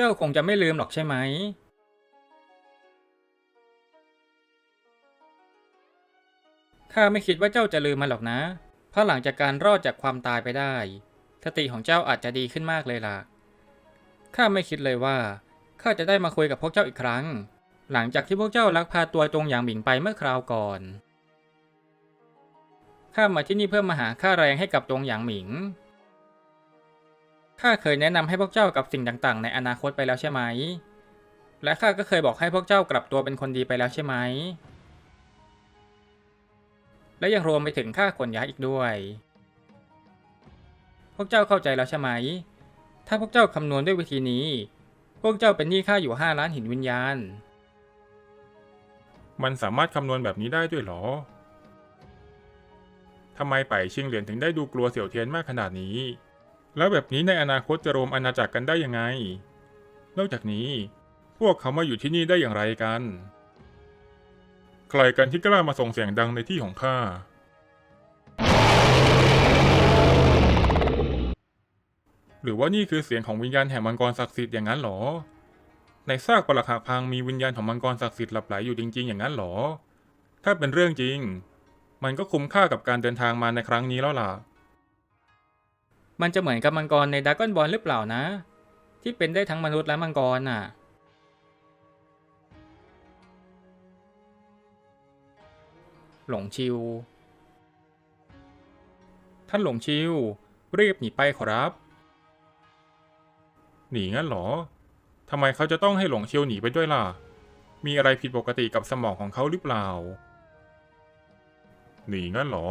เจ้าคงจะไม่ลืมหรอกใช่ไหม ข้าไม่คิดว่าเจ้าจะลืมมันหรอกนะ เพราะหลังจากการรอดจากความตายไปได้สติของเจ้าอาจจะดีขึ้นมากเลยล่ะ ข้าไม่คิดเลยว่าข้าจะได้มาคุยกับพวกเจ้าอีกครั้ง หลังจากที่พวกเจ้าลักพาตัวจงหยางหมิงไปเมื่อคราวก่อน ข้ามาที่นี่เพื่อมาหาค่าแรงให้กับจงหยางหมิง ข้าเคยแนะนำให้พวกเจ้ากับสิ่งต่างๆ ในอนาคตไปแล้วใช่ไหม และข้าก็เคยบอกให้พวกเจ้ากลับตัวเป็นคนดีไปแล้วใช่ไหม และยังรวมไปถึงค่าขนย้ายอีกด้วย พวกเจ้าเข้าใจแล้วใช่ไหม ถ้าพวกเจ้าคำนวณด้วยวิธีนี้ พวกเจ้าเป็นหนี้ข้าอยู่ห้าล้านหินวิญญาณ มันสามารถคำนวณแบบนี้ได้ด้วยเหรอทำไมไปชิงเหรียญถึงได้ดูกลัวเสี่ยวเทียนมากขนาดนี้ แล้วแบบนี้ในอนาคตจะรวมอาณาจักรกันได้ยังไง นอกจากนี้ พวกเขามาอยู่ที่นี่ได้อย่างไรกัน ใครกันที่กล้ามาส่งเสียงดังในที่ของข้า หรือว่านี่คือเสียงของวิญญาณแห่งมังกรศักดิ์สิทธิ์อย่างนั้นหรอ ในซากปรักหักพังมีวิญญาณของมังกรศักดิ์สิทธิ์หลับไหลอยู่จริง ๆ อย่างนั้นหรอ ถ้าเป็นเรื่องจริง มันก็คุ้มค่ากับการเดินทางมาในครั้งนี้แล้วล่ะ มันจะเหมือนกับมังกรในด r a ก้อนบอลหรือเปล่านะ ที่เป็นได้ทั้งมนุษย์และมังกรน่ะ หลงชิว ท่านหลงชิว รีบหนีไปขอรับ หนีงั้นเหรอทำไมเขาจะต้องให้หลงเชียวหนีไปด้วยล่ะ มีอะไรผิดปกติกับสมองของเขาหรือเปล่า หนีงั้นเหรอ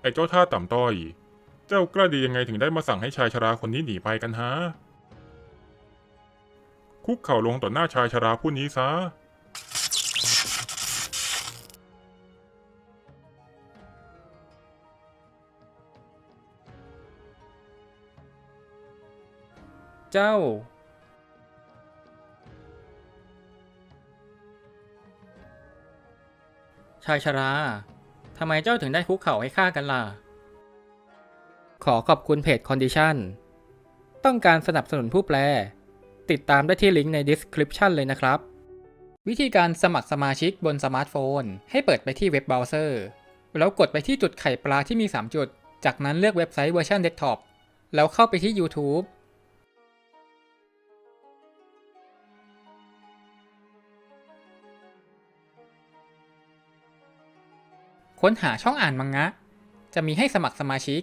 ไอ้เจ้าท่าต่ำต้อย เจ้ากล้าดียังไงถึงได้มาสั่งให้ชายชราคนนี้หนีไปกันฮะ คุกเข่าลงต่อหน้าชายชราผู้นี้ซะ เจ้า ชายชรา ทำไมเจ้าถึงได้คุกเข่าให้ข้ากันล่ะ ขอขอบคุณเพจ Condition ต้องการสนับสนุนผู้แปล ติดตามได้ที่ลิงก์ใน description เลยนะครับ วิธีการสมัครสมาชิกบนสมาร์ทโฟน ให้เปิดไปที่เว็บเบราว์เซอร์ แล้วกดไปที่จุดไข่ปลาที่มี 3 จุด จากนั้นเลือกเว็บไซต์เวอร์ชันเดสก์ท็อปแล้วเข้าไปที่ YouTube ค้นหาช่องอ่านมังงะ จะมีให้สมัครสมาชิก